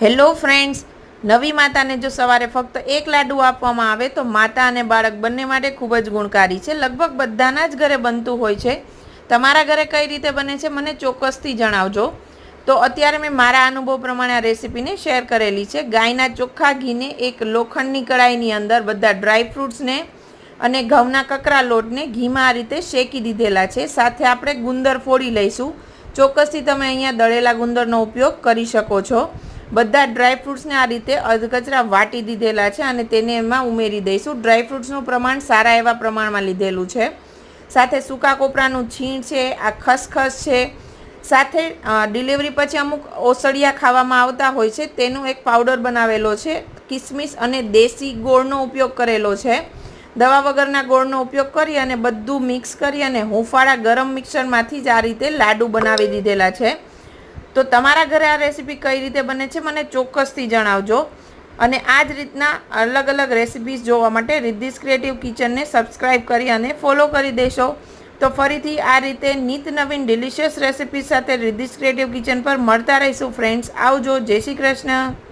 Hello friends, નવી માતાને જો સવારે ફક્ત એક લાડુ આપવામાં આવે તો માતા અને બાળક બંને માટે ખૂબ જ ગુણકારી છે. લગભગ બધાના જ ઘરે બનતું હોય છે. તમારા ઘરે કઈ રીતે બને છે મને ચોક્કસથી જણાવજો. તો અત્યારે મેં મારા અનુભવ પ્રમાણે આ રેસીપીને શેર કરેલી છે. ગાયના ચોખ્ખા ઘીને એક લોખંડની કડાઈની અંદર બધા ડ્રાય ફ્રૂટ્સને અને ઘઉંના કકરા લોટને ઘીમાં આ રીતે શેકી દીધેલા છે. સાથે આપણે ગુંદર ફોડી લઈશું. ચોક્કસથી તમે અહીંયા દળેલા ગુંદરનો ઉપયોગ કરી શકો છો. બધા ડ્રાયફ્રૂટ્સને આ રીતે અધકચરા વાટી દીધેલા છે અને તેને એમાં ઉમેરી દઈશું. ડ્રાયફ્રૂટ્સનું પ્રમાણ સારા એવા પ્રમાણમાં લીધેલું છે. સાથે સૂકા કોપરાનું છીણ છે, આ ખસખસ છે. સાથે ડિલિવરી પછી અમુક ઓસડિયા ખાવામાં આવતા હોય છે. તેનું એક પાવડર બનાવેલો છે. કિસમિસ અને દેશી ગોળનો ઉપયોગ કરેલો છે. દવા વગરના ગોળનો ઉપયોગ કરી અને બધું મિક્સ કરી અને હુંફાળા ગરમ મિક્સરમાંથી જ આ રીતે લાડુ બનાવી દીધેલા છે. તો તમારા ઘરે આ રેસીપી કઈ રીતે બને છે મને ચોક્કસથી જણાવજો. અને આ જ રીતના અલગ અલગ રેસીપીઝ જોવા માટે રિદ્ધિસ ક્રિએટિવ કિચનને સબસ્ક્રાઈબ કરી અને ફોલો કરી દેશો. તો ફરીથી આ રીતે નીત નવીન ડિલિશિયસ રેસિપી સાથે રિદ્ધિસ ક્રિએટિવ કિચન પર મળતા રહીશું ફ્રેન્ડ્સ. આવજો. જય શ્રી કૃષ્ણ.